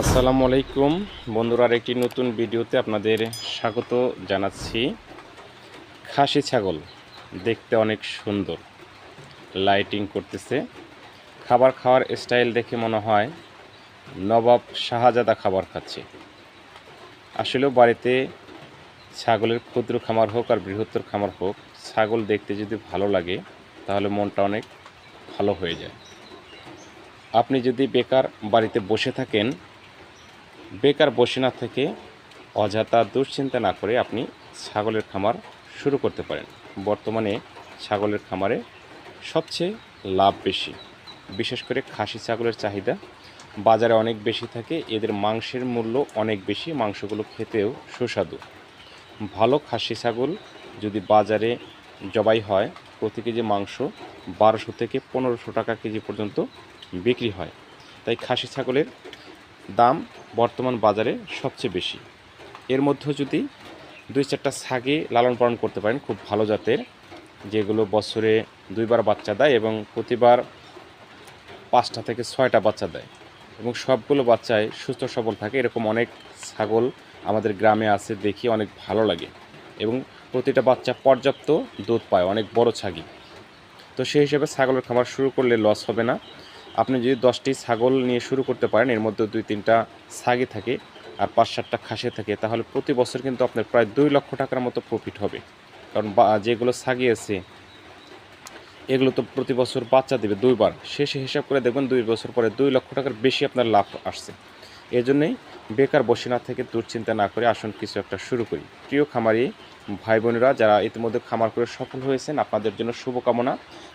আসসালামু আলাইকুম। বন্ধুরা একটি নতুন ভিডিওতে আপনাদের স্বাগত জানাচ্ছি। খাসি ছাগল দেখতে অনেক সুন্দর লাইটিং করতেছে। খাবার খাওয়ার স্টাইল দেখে মনে হয় নবাব শাহজাদা খাবার খাচ্ছে। আসলেও বাড়িতে ছাগলের ক্ষুদ্র খামার হোক আর বৃহত্তর খামার হোক, ছাগল দেখতে যদি ভালো লাগে, তাহলে মনটা অনেক ভালো হয়ে যায়। আপনি যদি বেকার বাড়িতে বসে থাকেন বেকার বসে না থেকে অযথা দুশ্চিন্তা না করে আপনি ছাগলের খামার শুরু করতে পারেন। বর্তমানে ছাগলের খামারে সবচেয়ে লাভ বেশি। বিশেষ করে খাসি ছাগলের চাহিদা বাজারে অনেক বেশি থাকে, এদের মাংসের মূল্য অনেক বেশি, মাংসগুলো খেতেও সুস্বাদু। ভালো খাসি ছাগল যদি বাজারে জবাই হয়, প্রতি কেজি মাংস বারোশো থেকে পনেরোশো টাকা কেজি পর্যন্ত বিক্রি হয়। তাই খাসি ছাগলের দাম বর্তমান বাজারে সবচেয়ে বেশি। এর মধ্যে যদি দুই চারটা ছাগে লালন পালন করতে পারেন, খুব ভালো জাতের, যেগুলো বছরে দুইবার বাচ্চা দেয় এবং প্রতিবার পাঁচটা থেকে ছয়টা বাচ্চা দেয়। এবং সবগুলো বাচ্চায় সুস্থ সবল থাকে। এরকম অনেক ছাগল আমাদের গ্রামে আছে, দেখি অনেক ভালো লাগে। এবং প্রতিটা বাচ্চা পর্যাপ্ত দুধ পায়, অনেক বড় ছাগি। তো সেই হিসেবে ছাগলের খামার শুরু করলে লস হবে না। আপনি যদি দশটি ছাগল নিয়ে শুরু করতে পারেন, এর মধ্যে দুই তিনটা ছাগে থাকে আর পাঁচ সাতটা খাসে থাকে, তাহলে প্রতি বছর কিন্তু আপনার প্রায় দুই লক্ষ টাকার মতো প্রফিট হবে। কারণ যেগুলো ছাগি আছে, এগুলো তো প্রতি বছর বাচ্চা দেবে দুইবার। শেষে হিসাব করে দেখবেন দুই বছর পরে দুই লক্ষ টাকার বেশি আপনার লাভ আসছে। এই জন্যই বেকার বসে না থেকে দুশ্চিন্তা না করে আসুন কিছু একটা শুরু করি। প্রিয় খামারি ভাই বোনেরা যারা ইতিমধ্যে খামার করে সফল হয়েছেন, আপনাদের জন্য শুভকামনা।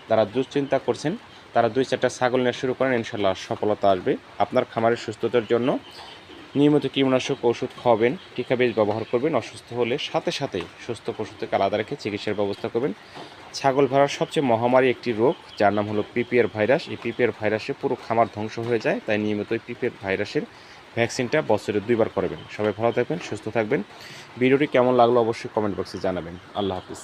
যারা দুশ্চিন্তা করছেন, তারা দুই চারটা ছাগল নিয়ে শুরু করেন ইনশাল্লাহ সফলতা আসবে। আপনার খামারের সুস্থতার জন্য নিয়মিত কীটনাশক ওষুধ খাওয়াবেন, টিকা বেজ ব্যবহার করবেন, অসুস্থ হলে সাথে সাথে সুস্থ পশু থেকে আলাদা রেখে চিকিৎসার ব্যবস্থা করবেন। ছাগল ভেড়ার সবচেয়ে মহামারী একটি রোগ, যার নাম হলো পিপিআর ভাইরাস। এই পিপিআর ভাইরাসে পুরো খামার ধ্বংস হয়ে যায়, তাই নিয়মিত পিপিআর ভাইরাসের ভ্যাকসিনটা বছরে দুইবার করবেন। সবাই ভালো থাকবেন, সুস্থ থাকবেন। ভিডিওটি কেমন লাগল অবশ্যই কমেন্ট বক্সে জানাবেন। আল্লাহ হাফিজ।